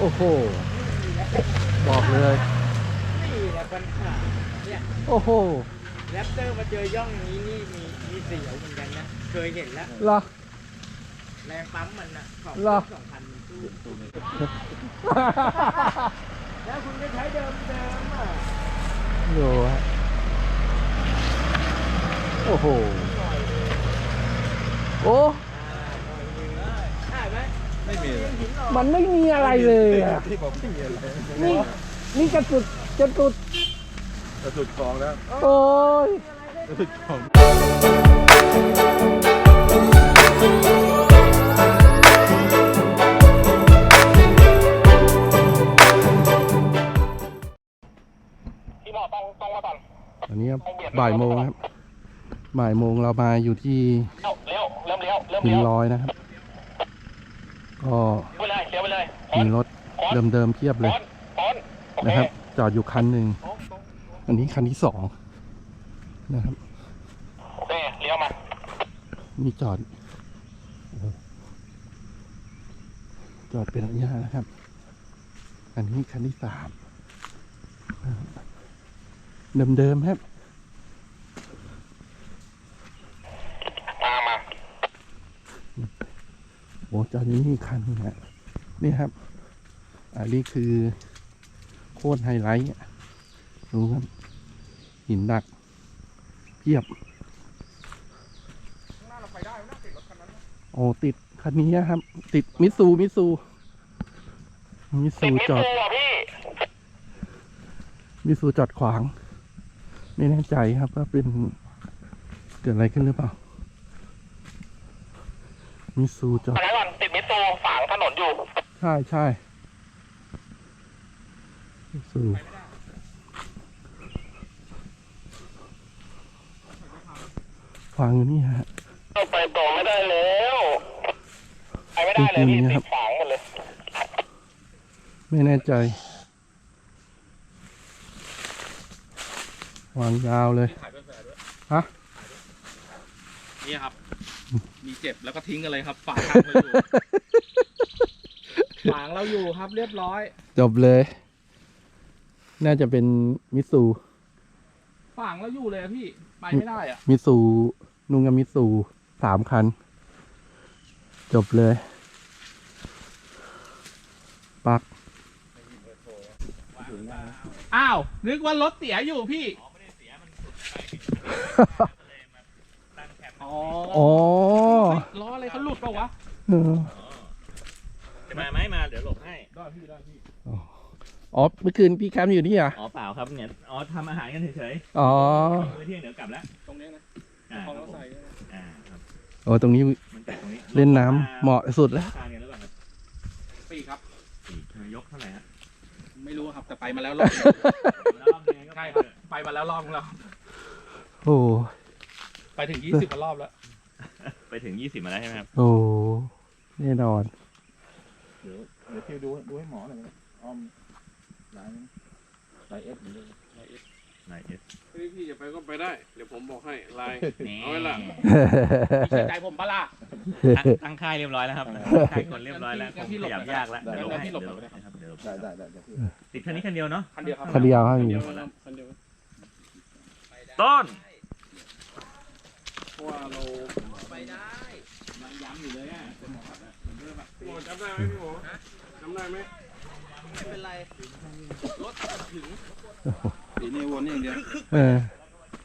โอ้โห บอกเลย นี่แหละปัญหาเนี่ยโอ้โหแรปเตอร์มาเจอย่องอย่างนี้นี่มีมีเสียวเหมือนกันนะ เคยเห็นแล้ว เหรอ แรงปั๊มมันนะของเหรอ สองพันมันสู้แล้วคุณก็ใช้เดิมเดิมอะดูฮะโอ้โห โอ้ใช่ไหม ไม่มีเลยหินออกมันไม่มีอะไรเลยอะที่บอกไม่มีอะไรนี่นี่กระสุดจะสุดกระสุดกองแล้วโอ้ยกระสุดกองพี่หมอต้องต้องมาก่อนอันนี้ครับบ่ายโมงครับบ่ายโมงเรามาอยู่ที่เอ้าเลี้ยวเริ่มเลี้ยวเริ่มหินเลี้ยวร้อยนะครับ ก็ไปเลยเลี้ยวไปเลยมีรถเดิมๆเทียบเลยป้อนป้อนโอเคนะครับ จอดอยู่คันหนึ่งอันนี้คันที่สองนะครับโอเคเลี้ยวมามีจอดโอ้โหจอดเป็นระยะนะครับ อันนี้คันที่สามเดิมๆครับ มามา โอ้จอดอยู่นี่คันหนึงฮะนี่ครับ อันนี้คือโคตรไฮไลท์อะดูครับ หินดัก เพียบโอ้ติดคันนี้ครับ ติดมิตซูมิตซูมิตติซูดมิจอดตูอะพี่มิตซูจอดขวาง ไม่แน่ใจครับว่าเป็นเกิดอะไรขึ้นหรือเปล่ามิตซูจอด นนอยู่ใช่ใช่สู่ฟังอยู่นี่ฮะไปต่อไม่ได้แล้วไปไม่ได้เลยพี่จริงๆนะครัติบดฝางหมดเลย ไม่แน่ใจวางยาวเลยฮะนี่ครับ มีเจ็บแล้วก็ทิ้งกันเลยครับ ฝางเราอยู่ ฝางเราอยู่ครับเรียบร้อย จบเลย น่าจะเป็นมิตซูฝางเราอยู่เลยอะพี่ ไปไม่ได้อะมิตซูนุงกับมิตซูสามคัน จบเลย ปัก อ้าว นึกว่ารถเสียอยู่พี่ อ๋ออ๋อเฮ้ยล้ออะไรเขาหลุดเปล่าวะ เออ จะมาไหมมาเดี๋ยวหลบให้ ได้พี่ได้พี่อ๋อเมื่อคืนพี่แคมป์อยู่นี่เหรอะอ๋อเปล่าครับเนี่ย อ๋อทำอาหารกันเฉยอ๋อๆมื้อเที่ยงเดี๋ยวกลับแล้วตรงนี้นะอ่าของครับเราผมใส่ด้วยนะอ่าครับโอ้ตรงนี้มันจากตรงนี้เล่นน้ำเหมาะสุดแล้วทานกันหรือเปล่าครับปีครับ สี่ยกเท่าไหร่ฮะไม่รู้ครับแต่ไปมาแล้วรอบหนึ่งแล้วรอบนึงก็ใช่ไปครับเถอะไปมาแล้วรอบนึงแล้วโอ้ไปถึงยี่สิบกว่ารอบแล้ว ไปถึงยี่สิบมาแล้วใช่ไหมครับโอ้แน่นอน เดี๋ยวเดี๋ยวคิวดูดูให้หมอหน่อยนะอ้อมหลายหลายเอสเหมือนเดิมนายเอสพี่พี่จะไปก็ไปได้ เดี๋ยวผมบอกให้ไลน์นี่เอาไว้ละพี่เชื่อใจผมปะล่ะตั้งตั้งค่ายเรียบร้อยแล้วครับค่ายคนเรียบร้อยแล้วคงั้งนพี่ขหลบยับหน่อยยากแล้วได้เดี๋ยวได้ให้พี่หลบเดี๋ยวหน่อยนะครับเดี๋ยวได้ได้ได้เดี๋ยวพี่ติดแค่นี้คันเดียวเนาะคันเดียวครับคันเดียวครับคันพี่เดียวคันเดียวต้นเพราะว่าเราไปได้มันย้ำอยู่เลยอะเป็นหมอแบบเหมือนเดิมอะพี่หมอจำได้ไหมพี่หมอ จำได้ไหมไม่เป็นไร รถถึงปีนี้วนนี่อย่างเดียวเออ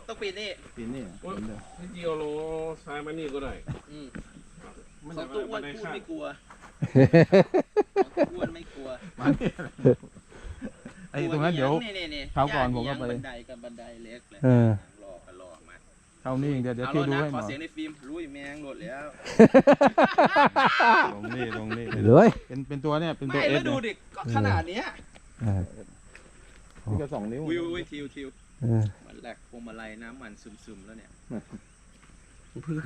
ต้องปีนี่ปีนี้เหมือนเดิมพี่เจียวโลซ้ายมานี่ก็ได้อืมไม่สอได้งตัวอ้วนไม่ได้พูดข้างไม่กลัวสองตัวอ้วนไม่กลัวไอ้ตรงนั้นเดี๋ยวนี่นี่นี่คราวก่อนผมก็ไปบันไดกับบันไดเล็กเลย เข้านี่อย่างเดียวเดี๋ยวเอาคิวแล้วดูนะให้ขหมออเสียงในฟิล์มรู้อยู่แมงโหลดแล้วลงนี่ลงนี่เลยเป็นเป็นตัวเนี่ยเป็นตัวไม่เอแล้สวดูดิก็ขนาดเนี้ยเออนี่ก็สองนิ้ววิววิวทิวทิวเออมันแหลกพวงมาลัยน้ำมันซึมๆแล้วเนี่ย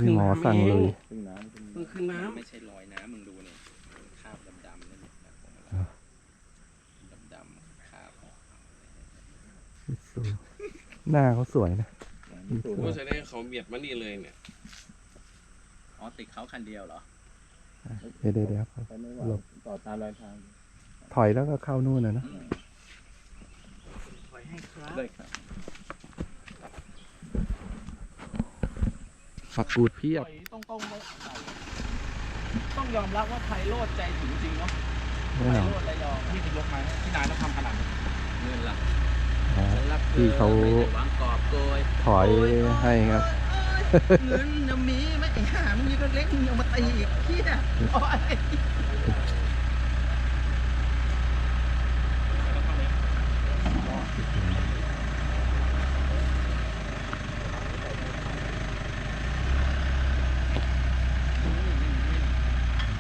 พี่หมอสั่งเลยซึ่งน้ำซึ่งเพิ่งขึ้นน้ไม่ใช่รอยน้ำมึงดูนี่คราบดำๆนั่นเนี่ยนะพวงมาลัยดำๆคราบมิตซูหน้าเขาสวยนะ น้ำำสูงโอ้แสดงเขาเบียดมานี่เลยเนี่ย อ๋อติดเขาคันเดียวเหรอเดี๋ยวเดี๋ยวเดี๋ยวไปไม่ไหวต่อตามรายทางถอยแล้วก็เข้านู่นนะนะถอยให้ครับได้ครับฝักกูดเพียบตรงตรงต้องยอมรับว่าไพโรดใจถึงจริงเนาะแน่ไพนอนโรดระยองนี่จะยกมาที่นายต้องทำขนาดนี้เงินละอ๋อฉันรับ ที่เขาถอยให้ครับเงินยังมีไหมไอ้ห่ามึงยังเล็กมึงยังมาตีอีกเฮียอ้ย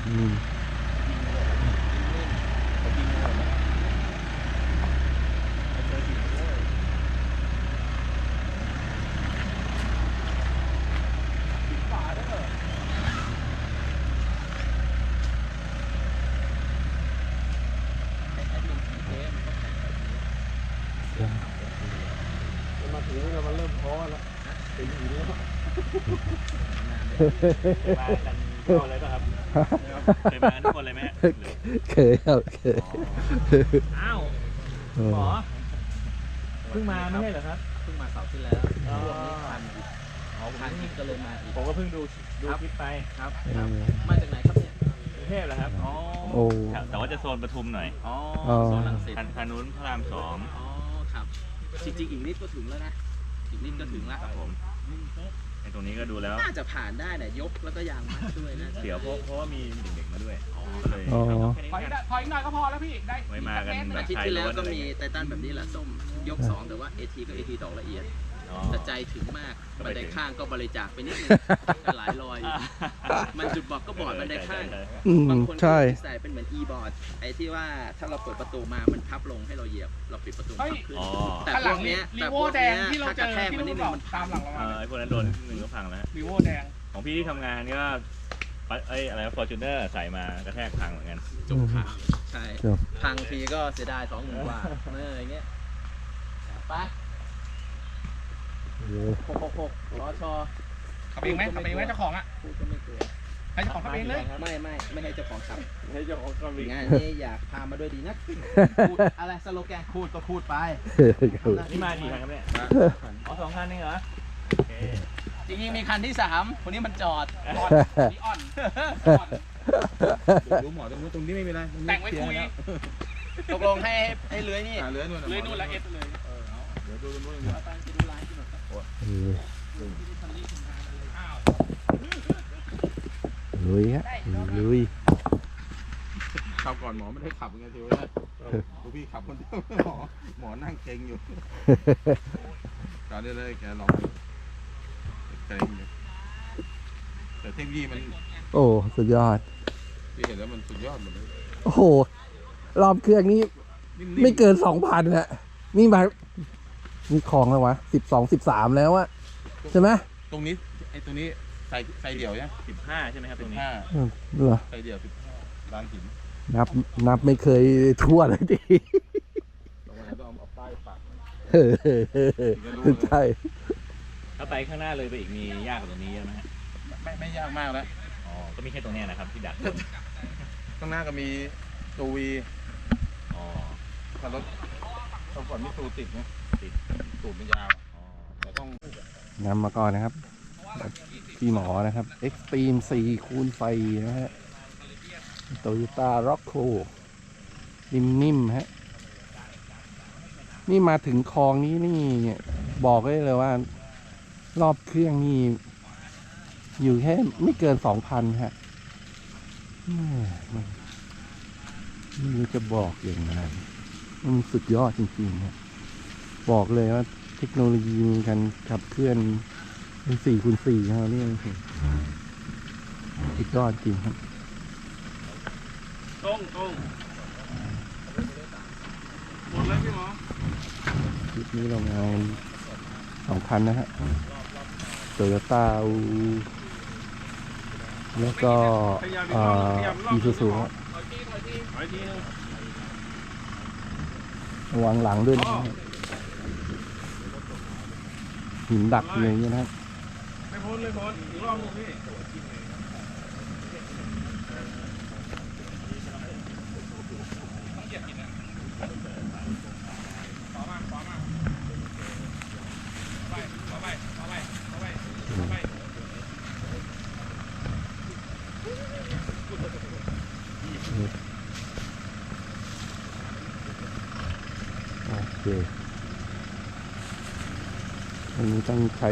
อืม มาถึงนี่เรามันเริ่มท้อแล้วเป็นอย่างนี้แล้ว มา กันทุกคนเลยป่ะครับเคยมากันทุกคนเลยไหมฮะเคยครับเคยอ้าวเออหมอเพิ่งมาไม่ใช่เหรอครับเพิ่งมาเสาร์ที่แล้วอ๋อพวกนี้ทันอีกอ๋อผมทันอีกก็เลยมาอีกผมก็เพิ่งดูดูคลิปไปครับเอครับอมาจากไหนครับเนี่ยกรุงเทพเหรอครับอ๋อโอ้แต่ว่าจะโซนปทุมหน่อยอ๋ออ๋อโซนลังสิตทางทางนู้นพระรามสองอ๋อครับจริงๆอีกนิดก็ถึงแล้วนะอีกนิดก็ถึงแล้วครับผม ไอ้ตรงนี้ก็ดูแล้วน่าจะผ่านได้เนี่ยยกแล้วก็ยางมัดด้วยนะเดี๋ยวเพราะเพราะว่ามีเด็กๆมาด้วยก็เลยอ๋อถอยได้ถอยหน่อยก็พอแล้วพี่ ได้ไว้มากันแบอาบทิตย์ชายที่แล้ล้ววนก็อะไรมีเงี้ยไททันแบบนี้แหละส้มยกสองแต่ว่า AT ก็ AT ดอกละเอียดอ๋อ แต่ใจถึงมากบันไดข้างก็บริจาคไปนิดนึงหลายรอยอยู่มันจุดบอกก็บอร์ดบันไดข้างอืมบางคนก็ใช่ ใส่เป็นเหมือน e บอร์ดไอ้ที่ว่าถ้าเราเปิดประตูมามันพับลงให้เราเหยียบ เราปิดประตูพับขึ้น อ๋อแต่ข้างพหลัวงกนี้เนี้ยรีแต่โวพวกแดเนี้งยที่เราถ้าเจกระอแทกที่มันนิเราดบนึองกมันตามหลังเราเอมาอไอ้พวกนั้นโดนหนึ่งก็พังแล้ว รีโวแดง ของพี่ที่ทำงานก็ปะเอ้ยอะไรฟอร์จูเนอร์ใส่มากระแทกพังเหมือนกัน จบข่าวใช่จบพังทีก็เสียดายสองหมื่นกว่าเอออย่างเงี้ยไปโอ้ หกหกหกชอชอขับเองไหมขับเองไหมเจ้าของอะพูดก็ไม่กลัวให้เจ้าของขับเองเลยไม่ไม่ไม่ให้เจ้าของขับให้เจ้าของก็มีงานนี้อยากพามาด้วยดีนักพูดอะไรสโลแกนพูดก็พูดไปนี่มากี่คันครับเนี่ยอ๋อสองคันนี่เหรอโอเคจริงๆมีคันที่สามคนนี้มันจอดอ่อนนีออนอ่อนดูหมอตรงนู้นตรงนี้ไม่เป็นไรแต่งไว้คุยตกลงให้ให้เลื้อยนี่อ่าเหลือนู่นเลยนู่นละเอสเลยเดี๋ยวดูตรงนู้นเอาตังค์ไปดูร้านที่หน่อยครับเออ ลุยฮะลุยขับก่อนหมอไม่ได้ขับไงทีวะดูพี่ขับคนเดียวหมอหมอนั่งเก่งอยู่การได้เลยแกลองเก่งอยู่แต่เทคโนโลยีมัน โอ้สุดยอดที่เห็นแล้วมันสุดยอดหมดเลยโอ้โหรอบเครื่องนี้นิ่มไม่เกินสองพันอะนี่มา นี่ของแล้ววะสิบสองสิบสามแล้วอะใช่ไหมๆตรงนี้ไอ้ตรงนี้ใส่ใส่เดี่ยวใช่ไหมสิบห้าใช่ไหมครับตสิรบงนี้ห้าเหรอใส่เดี่ยวสิบลานหินนับนับไม่เคยทั่วเลยดิตรงนั้นต้องเอาป้ายปักเออใช่ถ้าไปข้างหน้าเลยไปอีกมียากกว่าตรงนี้เยอะไหมฮะไม่ไม่ยากมากแล้วอ๋อก็มีแค่ตรงเนี้ยนะครับที่ดักข้างหน้าก็มีตูวีอ๋อถ้ารถเขาก่อนมีตูติดนะ ติดตูดมันยาวเราต้องนำมาก่อนนะครับ พี่หมอนะครับ Extreme 4คูณไฟนะฮะ Toyota Rocco นิ่มๆฮะ นี่มาถึงคลองนี้นี่ บอกได้เลยว่า รอบเครื่องนี่ อยู่แค่ไม่เกินสองพันฮะนไม่รู้จะบอกอย่างไรมันสุดยอดจริงๆฮะ บอกเลยว่าเทคโนโลยีการขับเคลื่อนเป็นสี่คูณสี่เขาเนี่ยสุดยอดจริงครับตรงตรงหมดแล้วพี่หมอคลิปนี้เรางานสองคันนะฮะโตโยต้าแล้วก็อีซูซูฮะถอยทีถอยทีถอยทีนึงระวังหลังด้วยนะฮะ หินดักอยู่อย่างเงี้ยนะครับ ไม่พ้นเลยพ้นอีกรอบนึงพี่ต้องเหยียบ โอเคอันนี้ต้อง ใช้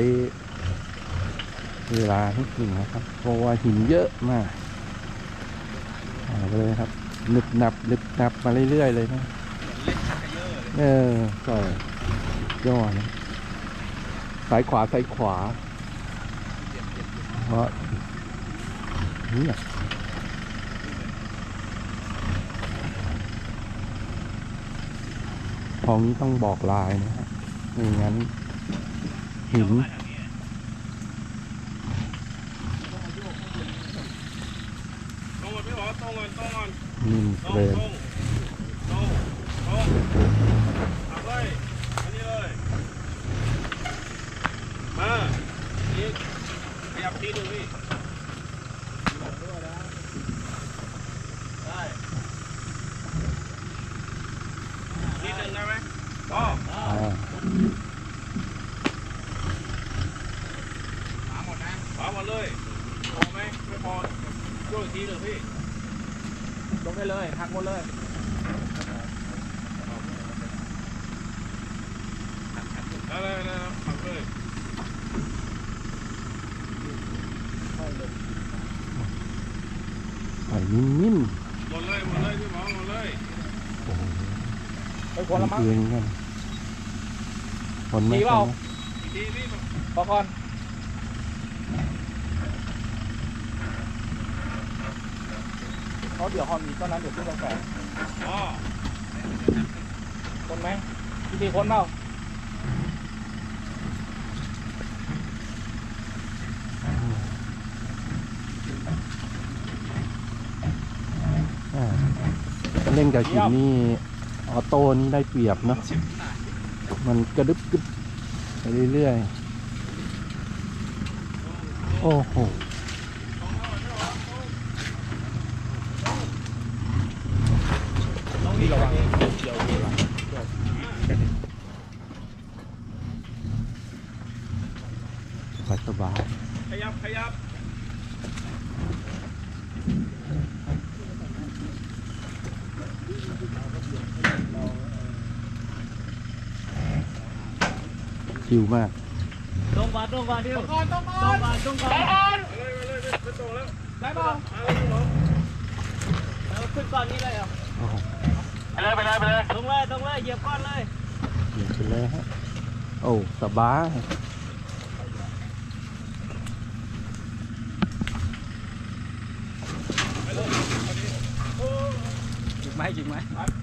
เวลานิดหนึ่งนะครับ เพราะว่าหินเยอะมากเอาเลยครับหนึบหนับหนึบหนับมาเรื่อยๆเลยนะเล่นชักกระเยอะเลยเออใช่ยอนะสายขวาสายขวาเพราะนี่ของนี้ต้องบอกลายนะฮะไม่งั้น หินตรงก่อนพี่หมอตรงก่อนตรงก่อน นิ่ม ตรง เลย ตรงตรงตรงเอาเลยอันนี้เลย มาอีกขยับทีหนึ่งพี่ได้ทีหนึ่งได้ไหมพอ อ่า ขวาหมดนะขวาหมดเลยพอไหมไม่พอช่วยอีกทีหนึ่งพี่ ลง ได้เลยหักหมดเลยได้เลยได้เลยขับเลยใส่นิ่มหมดเลยหมดเลยพี่หมอหมดเลยๆโอ้โหไปคนละมั้งเอียงกันคนไหมดีเปล่า คนไหมอีกทีพี่พอก่อน เพราะเดี๋ยวฮอนมีต้นนั้นเดี๋ยวขึ้นกาแฟอ๋อคนไหมพี่ตีคนเปล่าอ่าเล่นกับหินนี่ออโต้นี่ได้เปรียบเนอะมันกระดึบกึบไปเรื่อยๆ โอ้โห พี่ระวังเดี๋ยวพี่ระวัง สบายสบายขยับ ขยับชิวมากตรงก่อนตรงก่อนดิวตรงก่อนตรงก่อนตรงก่อนเลยมาเลยไม่ตรงแล้วได้เปล่าเอาเลยพี่หมอเอาขึ้นก่อนนี้เลยเหรอโอ้โหไปเลยไปเลยไปเลยตรงเลยตรงเลยเหยียบก้อนเลย เปลี่ยนไปเลยฮะโอ้สบายจิกไหมจิกไหม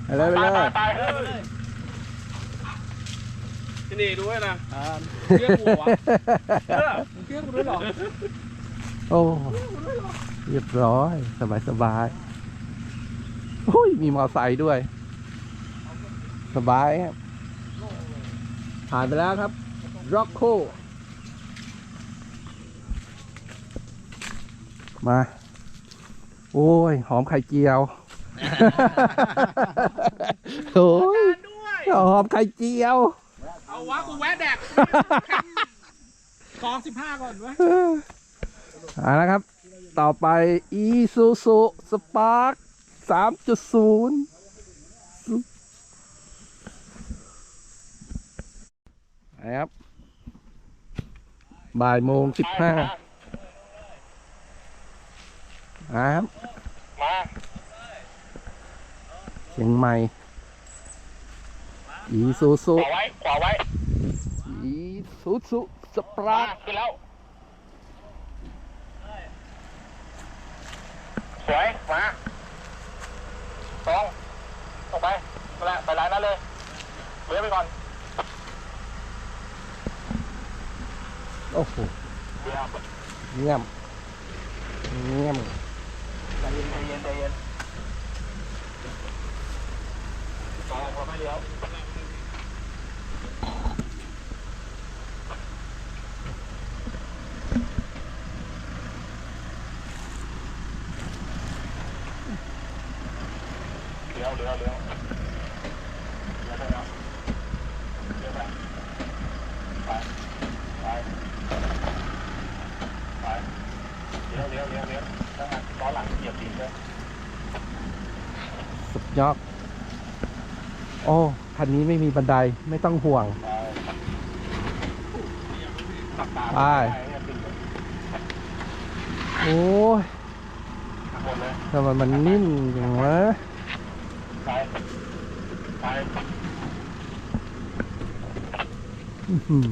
ไปเลยไปเลยไปที่นี่ดูไว้นะอ่าเรียกหัวเรียกกูด้วยเหรอโอ้เรียบร้อยสบายสบายโอ้ยมีมอไซค์ด้วย สบายครับ ผ่านไปแล้วครับร็อกโคมา โอ้ย หอมไข่เจียว โอ้ยหอมไข่เจียว เอาวะกูแวะแดกกองสิบห้าก่อนวะเอาละครับ ต่อไป Isuzu Spark 3.0น นะครับ บ่ายโมงสิบห้าครับมาเชียงใหม่ Isuzu ขวาไว้ ขวาไว้ Isuzu มา Spark ขึ้นแล้ว สวย มาตรงตรงไปไปไปร้านนั้นเลยเลี้ยไปก่อน โอ้โหเงียบเงียบใจเย็นใจเย็นใจเย็นตรงพอไม่เลี้ยวเลี้ยวเลี้ยวเลี้ยวเลี้ยวไปแล้วเลี้ยวไปไปไปไปเลี้ยวเลี้ยวเลี้ยวเลี้ยวแล้วหักล้อหลังเหยียบดินด้วย ยอดโอ้คันนี้ไม่มีบันไดไม่ต้องห่วง ไป โอ้ยหมดเลยทำไมมันนิ่มอย่างวะอื้อ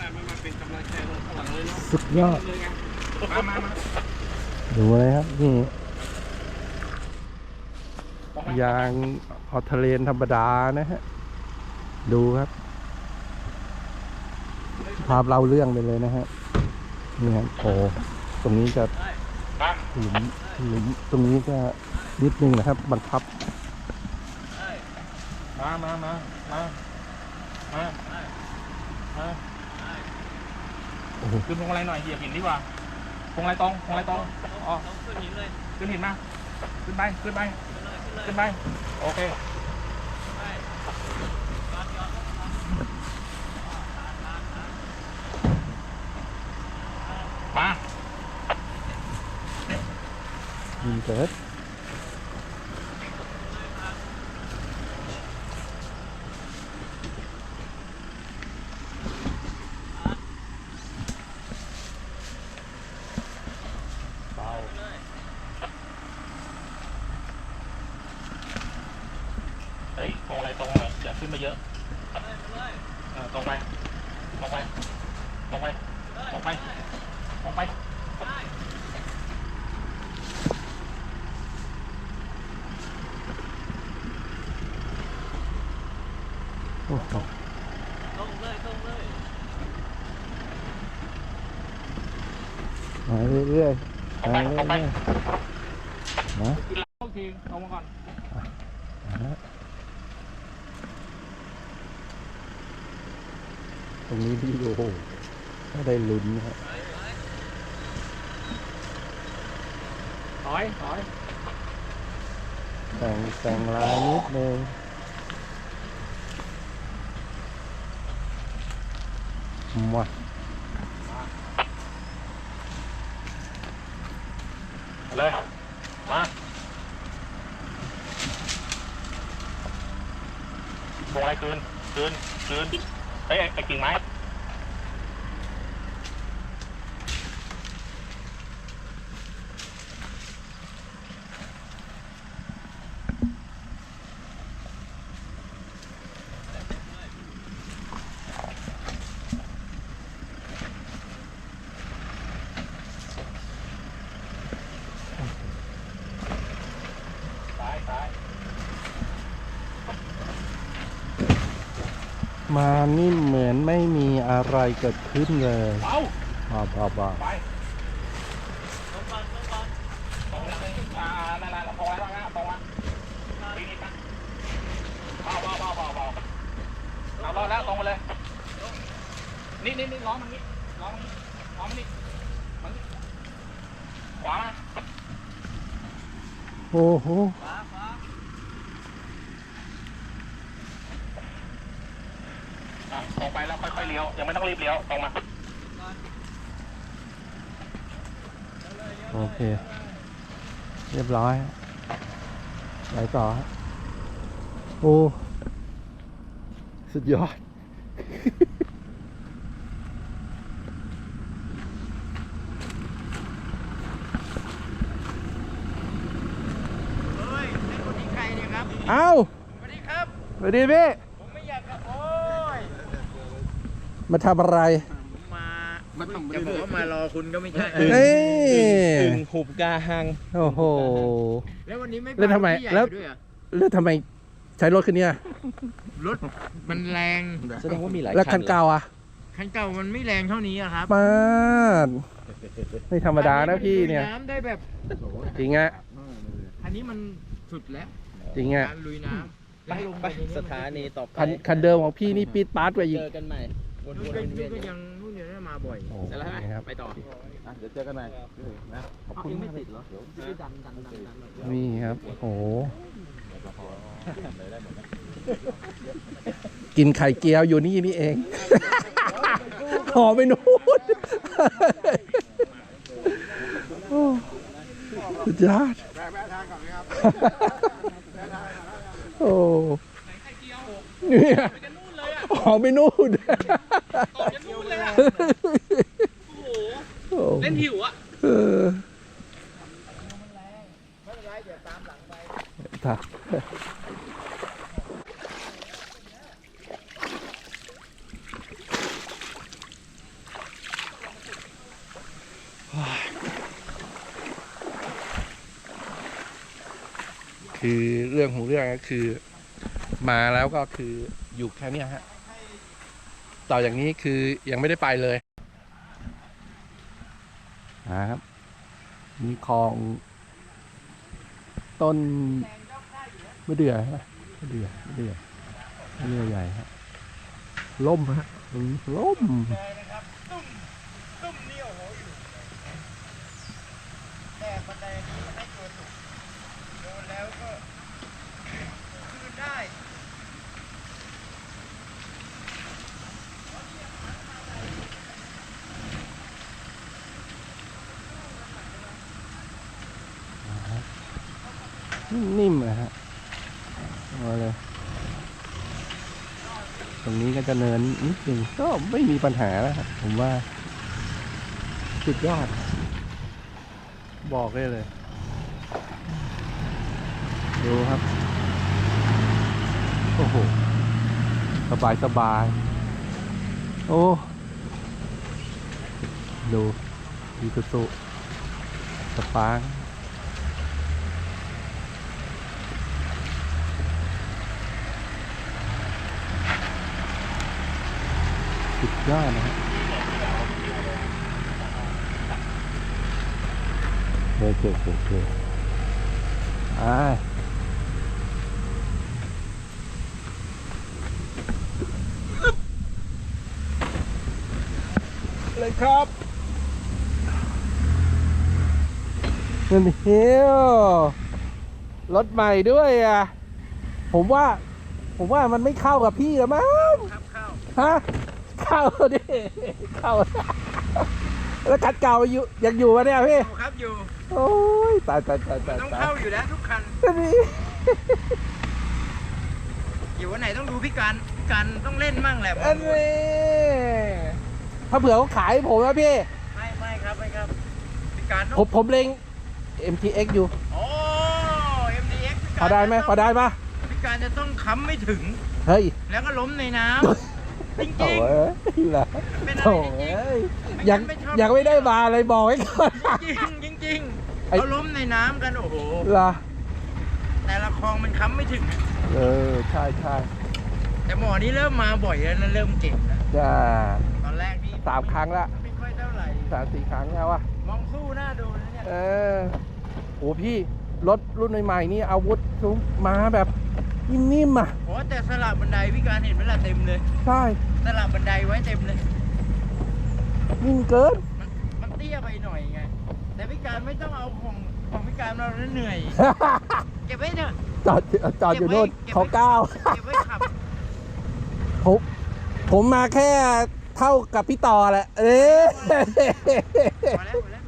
นาดมันมาเป็นกำลังใจลงข้างหลังเลยเนาะสุดยอด มามามา ดูเลยครับ นี่ยางออทะเลนธรรมดานะฮะ ดูครับ ภาพเล่าเรื่องไปเลยนะฮะ นี่ครับโอ้ตรงนี้จะหลุมหลุมตรงนี้ก็นิดนึงนะครับ บันทับ มามามามามามาขึ้นพวงอะไรหน่อยเหยียบหินดีกว่า พวงอะไรตรงพวงอะไรตรงอ๋อขึ้นหินเลยขึ้นหินมาขึ้นไปขึ้นไปขึ้นไปโอเคมามีเกิด เฮ้ยต รงอะไรตรงเลยอย่าขึ้นมาเยอะเออตรงไปตรงไปตรงไปตรงไปตรงไป โอ้โห ตรงเลยตรงเลย มาเรื่อยๆมาเรื่อยๆนะ โอเคเอามาก่อน ต รงนี้พี่โอ้โหไม่ได้ลุ้นนะฮะถอยถอยแต่งแต่งลายนิดนึงมาเลยมาพวงอะไรคืนคืนคืน เฮ้ยไอ้ไอ้กิ่งไม้ ซ้ายซ้าย มานี่เหมือนไม่มี อะไรเกิดขึ้นเลยเอาบ้าบ้าบ้าไปตรงเลยอ่านั่นแหละตรงไว้ตรงนั้นตรงมาทีนี้นะเบาเบาเบาเบาเบาเอารอดแล้วตรงไปเลย นี่นี่นี่ล้อมันนี่ล้อมันนี่ล้อมันนี่มันนี่ขวามาโอ้โห ฟ้าฟ้า อะตรงไปแล้วค่อ ยๆเลี้ยวยังไม่ต้องรีบเลี้ยวตรงมาโอเค เรียบร้อยไปต่อฮะโอ้สุดยอดเฮ้ยเป็นคนที่ใครเนี่ยครับเอ้าสวัสดีครับ สวัสดีพี่ ผมไม่อยากกับโอ้ย มาทำอะไรมมามันต้องจะบอกว่ามารอคุณก็ไม่ใช่ เอ้ยอึ่งหุบกาหัง โอ้โห แล้ววันนี้ไม่แล้วทำไมแล้ว ด้วยเหรอแล้วทำไมใช้รถคันเนี้ยรถมันแรงแสดงว่ามีหลายแล้วคันเก่าอะคันเก่ามันไม่แรงเท่านี้อะครับป้าดไม่ธรรมดานะพี่เนี่ย ลุน้ำได้แบบจริงอะอันนี้มันสุดแล้วจริงอะการลุยน้ำแล้วลงไปในนี้สถานีต่อไปคันคันเดิมของพี่นี่ปีดปาร์ตไปอีก เจอกันใหม่ วนนู่นๆก็เวีนู่ยนนก็ยังนู่นเดี๋ยวได้มาบ่อย โอ้ๆเสร็จแล้วใช่ไหมนี่ครับ ไปต่อ อะเดี๋ยวเจอกันใหม่นะขอบคุณยังไม่มากติดเหรอจะได้ดันดันดันดัน นี่ครับ โอ้โหกินไข่เจียวอยู่นี่นี่เอง ขอไปนู้นโอ้สุดยอดโอ้เนี่ย ออกไปนู่นโอ้เล่นหิวอะเออครับคือเรื่องของเรื่องก็คือ มาแล้วก็คืออยู่แค่เนี้ยฮะ ต่ออย่างนี้คือยังไม่ได้ไปเลยนะครับมีคลอง ต้นมะเดื่อฮะมะเดื่อมะเดื่อมะเดื่อใหญ่ฮะล่มฮะตรงนี้ล่มแต่บันไดนี้ให้ตัวถูกโดนแล้วก็คืนได้ นิ่มๆนะฮะเอาเลย ตรงนี้ ก็จะเนินนิดหนึ่งก็ไม่มีปัญหาแล้วครับผมว่า สุดยอด บอกได้เลย ดูครับ โอ้โห สบายสบาย โอ้ ดูอีสุสุสปาร์ สุดยอดนะฮะโอเคโอเคโอเคอ่าเลยครับเงินเฮียวรถใหม่ด้วยอะ ผมว่า ผมว่ามันไม่เข้ากับพี่หรอมั้งครับเข้าฮะ เข้าดิเข้าแล้วคันเก่าอยู่ยังอยู่ปะเนี่ยพี่เข้าครับอยู่ โอ้ยตายตายตายตายต้องตายเข้าอยู่แล้วทุกคัน นี่อยู่วันไหนต้องดูพี่การพี่การต้องเล่นมั่งแหละอันนี้ถ้าเผื่อเขาขายให้ผมนะพี่ ไม่ไม่ครับไม่ครับพี่การต้ผองมผมเล็ง MTX อยู่โอ้ MDX พี่พการอได้ไหมพอได้ปะพี่การจะต้องค้ำไม่ถึง เฮ้ย แล้วก็ล้มในน้ำ จริงโถ่ๆเอ้ยเหรอเป็นอะไรโถ่จริง เอ้ยไม่ยังงั้นไม่ชอบ ยังไม่ได้มาเลยบอกไว้ก่อน จริงจริงๆไอ้ เขาล้มในน้ำกันโอ้โหเหรอแต่ละคลองมันค้ำไม่ถึง เออใช่ใช่แต่หมอนี่เริ่มมาบ่อยแล้วนะเริ่มเก่งแล้วจ้าตอนแรกนี่สามครั้งละไม่ค่อยเท่าไหร่สามสี่ครั้งแล้วอะมองสู้หน้าดูนะเนี่ยเออโอ้พี่รถรุ่นใหม่ๆนี่อาวุธซุ้มมาแบบ นิ่มๆอะโอ้แต่สลับบันไดพี่การเห็นไหมล่ะเต็มเลย ใช่สลับบันไดไว้เต็มเลย นิ่มเกิน มันมันเตี้ยไปหน่อยไง แต่พี่การไม่ต้องเอาของของพี่การเราแล้วเหนื่อย เก็บไว้เถอะจอดจอดอยู่โน่นเก็บไว้เขาก้าวเก็บไว้ขับผมผมมาแค่เท่ากับพี่ต่อแหละ เอ๊ะพอแล้วพอแล้ว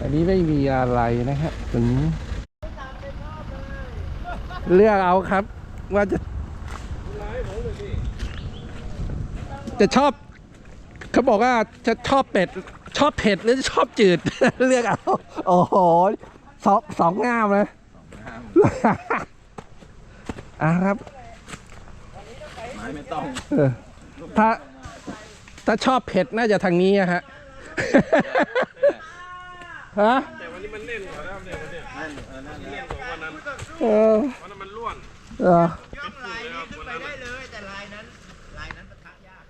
อันนี้ไม่มีอะไรนะฮะตรงนี้ เลือกเอาครับ ว่าจะ จะชอบ เขาบอกว่าจะชอบเป็ด ชอบเผ็ดหรือชอบจืด เลือกเอา โอ้โหสองสองงามเลยอะครับ ไม้ไม่ต้องเออถ้า ถ้าชอบเผ็ดน่าจะทางนี้อะฮะฮะแต่วันนี้มันเน่นกว่าแล้วเนี่ยวันเนี้ยนั่นเออนั่นเน่นกว่าวันนั้น เออวันนั้นมันร่วนเออย่องลายนี้ขึ้นไปได้เลยแต่ลายนั้นลายนั้นปะทะยาก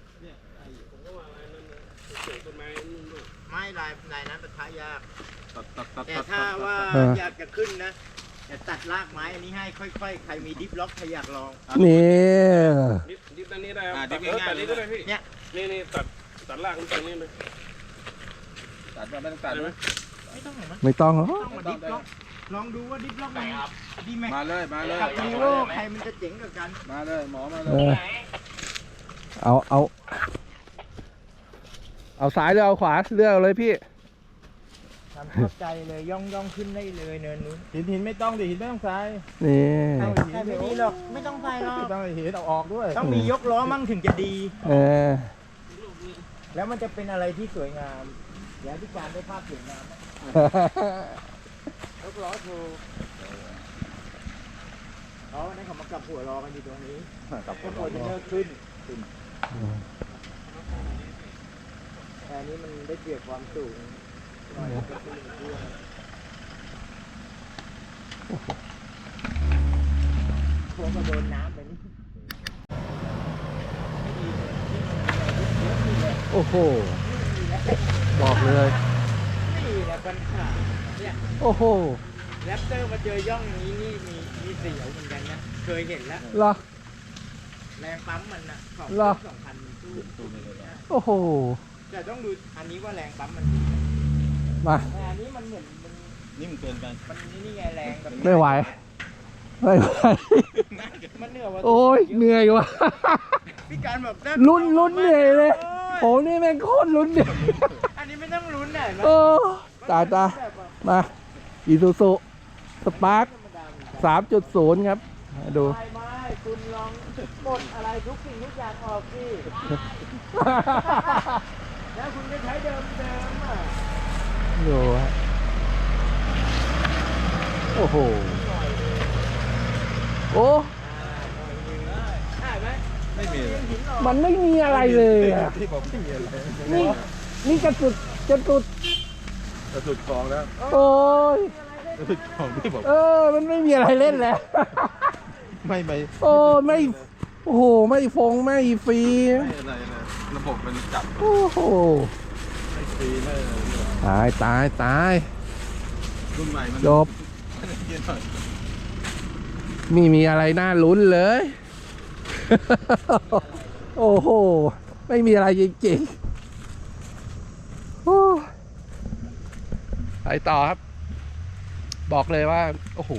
ผมก็ว่าอะไรนั่นนะเกี่ยวต้นไม้นู่นด้วยไม่ลายลายนั้นปะทะยาก ตัดตัดตัดแต่ตัดถ้าว่าเออออยากจะขึ้นนะจะตัดรากไม้อันนี้ให้ค่อยๆ ใครมีดิฟล็อกใครอยากลอง นี่ดิบดิบด้านนี้ได้ครับอ่าตัดิดบเออง่ายตัดๆเลนี้ยก็ได้พี่เนี่ยนี่นี่ตัดตัดรากมันตรงนี้เลยตัดมาไม่ต้องตัดได้ไหมไม่ต้องหรอกมั้งไม่ต้องหรอต้องมาดิฟล็อก ลองดูว่าดิฟล็อกมันดีไหมมาเลยมาเลย กับรีโวใครมันจะเจ๋งกว่ากัน มาเลยหมอมาเลเอยอเอาเอา เอาซ้ายหรือเอาขวาเลือกเอาเลยพี่ ทำเข้าใจเลยย่องย่องขึ้นได้เลยเนินนู้นหินหินไม่ต้องดิหินไม่ต้องใส่นี่แต่ไม่ดีหรอกไม่ต้องใส่หรอก ไม่ต้องหินเอาออกด้วยต้องมียกล้อมั่งถึงจะดี เออ แล้วมันจะเป็นอะไรที่สวยงามเดี๋ยวพี่การได้ภาพสวยงามนะย กล้อโชว์อ๋อวันนั้นเขามากลับหัวรอกันอยู่ตรงนี้กับก็ควรจะเลิกขึ้นแต่อันนี้มันได้เปรียบความสูงหน่อยก็ขึ้นเรื่อยพวกก็โดนน้ำไปนี่โอ้โห บอกเลย นี่แหละปัญหา เนี่ยโอ้โหแรปเตอร์มาเจอย่องอย่างนี้นี่มีมีเสียวเหมือนกันนะ เคยเห็นแล้ว เหรอ แรงปั๊มมันนะของเหรอ สองพันสู้โอ้โห แต่ต้องดูอันนี้ว่าแรงปั๊มมันมา แต่อันนี้มันเหมือนมันนิ่มเกินไปมันนี่ไงแรงแบบไม่ไหว ไม่ไหว มันเหนื่อยว่ะโอ้ยเหนื่อยว่ะ พี่การบอกได้ลุ้นลุ้นเหนื่อยเลย โอ้โหนี่แม่งโคตรลุ้นเนี่ยอันนี้ไม่ต้องลุ้นไหนไหมโอ้ตายตาย มาอีซูซูสปาร์คสามจุดศูนย์ครับมาดูไม่ไม่คุณลองกดอะไรทุกสิ่งทุกอย่างออกสิแล้วคุณก็ใช้เดิมเดิมๆอะดูฮะโอ้โห โอ้ได้ไหมไม่มีเลยมันไม่มีอะไรเลยอะ ที่บอกไม่มีอะไรนี่นี่กระสุดกระสุด กระสุดกองแล้วโอ้ยกระสุดกองที่บอกเออ มันไม่มีอะไรเล่นแล้ว ไม่ไม่โอ้ไม่ โอ้โห ไม่ฟงไม่ฟรี ไม่อะไรเลยระบบมันจับโอ้โห ไม่ฟรีไม่อะไรเลยตายตายตาย รุ่นใหม่มันจบเย็นหน่อยมีมีอะไรน่าลุ้นเลย โอ้โห ไม่มีอะไรจริงๆโอ้ ไปต่อครับ บอกเลยว่า โอ้โห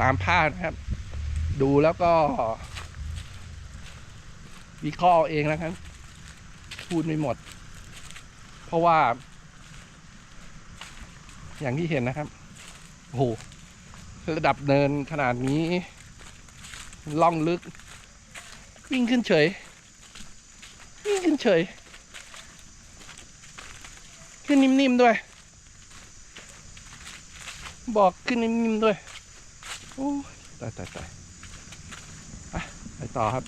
ตามภาพนะครับ ดูแล้วก็ วิเคราะห์เอเองแล้วครับ พูดไม่หมด เพราะว่า อย่างที่เห็นนะครับ โอ้โห ระดับเนินขนาดนี้ล่องลึก วิ่งขึ้นเฉย วิ่งขึ้นเฉย ขึ้นนิ่มๆด้วย บอกขึ้นนิ่มๆด้วย โอ้ตายตายตายอะไปต่อครับ